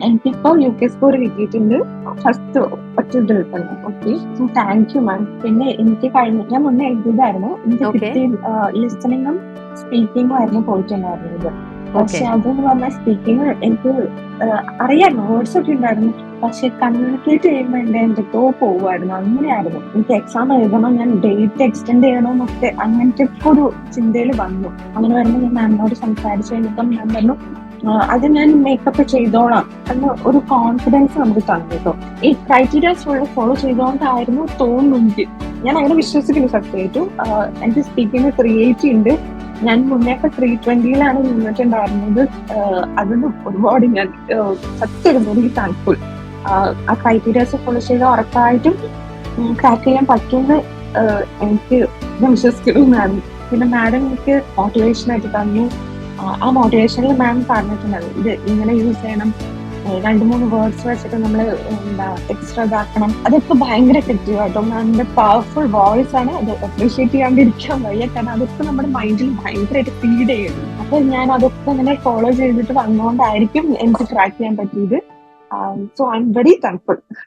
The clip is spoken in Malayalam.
എനിക്കിപ്പോ യു കെ സ്കോർ കിട്ടിയിട്ടുണ്ട്. ഫസ്റ്റ് ഒറ്റ തന്നെ. ഓക്കെ താങ്ക് യു മാം പിന്നെ എനിക്ക് കഴിഞ്ഞ ഞാൻ മുന്നേ എഴുതിയതായിരുന്നു. എനിക്ക്. കിട്ടിയ ലിസണിങ്ങും സ്പീക്കിങ്ങും ആയിരുന്നു പോയിട്ടുണ്ടായിരുന്നത് പക്ഷെ. അതെന്ന് പറഞ്ഞാൽ സ്പീക്കിംഗ് എനിക്ക് ആ, അറിയാം വേർഡ്സ് ഒക്കെ ഉണ്ടായിരുന്നു. പക്ഷെ കമ്മ്യൂണിക്കേറ്റ് ചെയ്യുമ്പോൾ എന്റെ എന്തൊക്കെയോ പോവുമായിരുന്നു. അങ്ങനെയായിരുന്നു. എനിക്ക് എക്സാം എഴുതണോ ഞാൻ ഡേറ്റ് എക്സ്റ്റെൻഡ് ചെയ്യണമെന്നൊക്കെ അങ്ങനത്തെ ഒക്കെ ഒരു ചിന്തയിൽ വന്നു. അങ്ങനെ വരുമ്പോൾ ഞാൻ മാമിനോട് സംസാരിച്ചു കഴിഞ്ഞപ്പം ഞാൻ പറഞ്ഞു അത് ഞാൻ മേക്കപ്പ് ചെയ്തോളാം എന്ന ഒരു കോൺഫിഡൻസ് നമുക്ക് തന്നു കേട്ടോ. ഈ ക്രൈറ്റീരിയാസ് ഫുള്ള് ഫോളോ ചെയ്തോണ്ടായിരുന്നു തോന്നുന്നെങ്കിൽ ഞാൻ അങ്ങനെ വിശ്വസിക്കുന്നു സത്യമായിട്ടും എനിക്ക് സ്പീക്കിംഗ് ത്രീ എയ്റ്റി ഉണ്ട്. ഞാൻ മുന്നേ ഒക്കെ ത്രീ ട്വന്റിയിലാണ് നിന്നിട്ടുണ്ടായിരുന്നത്. അതൊന്നും അതിന് ഒരുപാട് ഞാൻ സത്യം എനിക്ക് താങ്ക്ഫുൾ ആ ക്രൈറ്റീരിയാസ് ഫോളോ ചെയ്ത് ഉറപ്പായിട്ടും ക്രാക്ക് ചെയ്യാൻ പറ്റുമെന്ന് എനിക്ക് ഞാൻ വിശ്വസിക്കുന്നു മാം പിന്നെ മാഡം എനിക്ക് മോട്ടിവേഷൻ ആയിട്ട് തന്നു. ആ മോട്ടിവേഷനിൽ മാം പറഞ്ഞിട്ടുണ്ടാവും ഇത് ഇങ്ങനെ യൂസ് ചെയ്യണം. രണ്ട് മൂന്ന് വേർഡ്സ് വെച്ചിട്ട് നമ്മൾ എന്താ എക്സ്ട്രാ ഇതാക്കണം. അതൊക്കെ ഭയങ്കര എഫക്റ്റീവ് ആട്ടോ. മാമിന്റെ പവർഫുൾ വോയിസ് ആണ്. അത് അപ്രീഷിയേറ്റ് ചെയ്യാണ്ടിരിക്കാൻ വയ്യ. കാരണം അതൊക്കെ നമ്മുടെ മൈൻഡിൽ ഭയങ്കരമായിട്ട് ഫീഡ് ചെയ്യുന്നു. അപ്പൊ ഞാൻ അതൊക്കെ ഇങ്ങനെ ഫോളോ ചെയ്തിട്ട് വന്നുകൊണ്ടായിരിക്കും എനിക്ക് ട്രാക്ക് ചെയ്യാൻ പറ്റിയത്. So I'm very thankful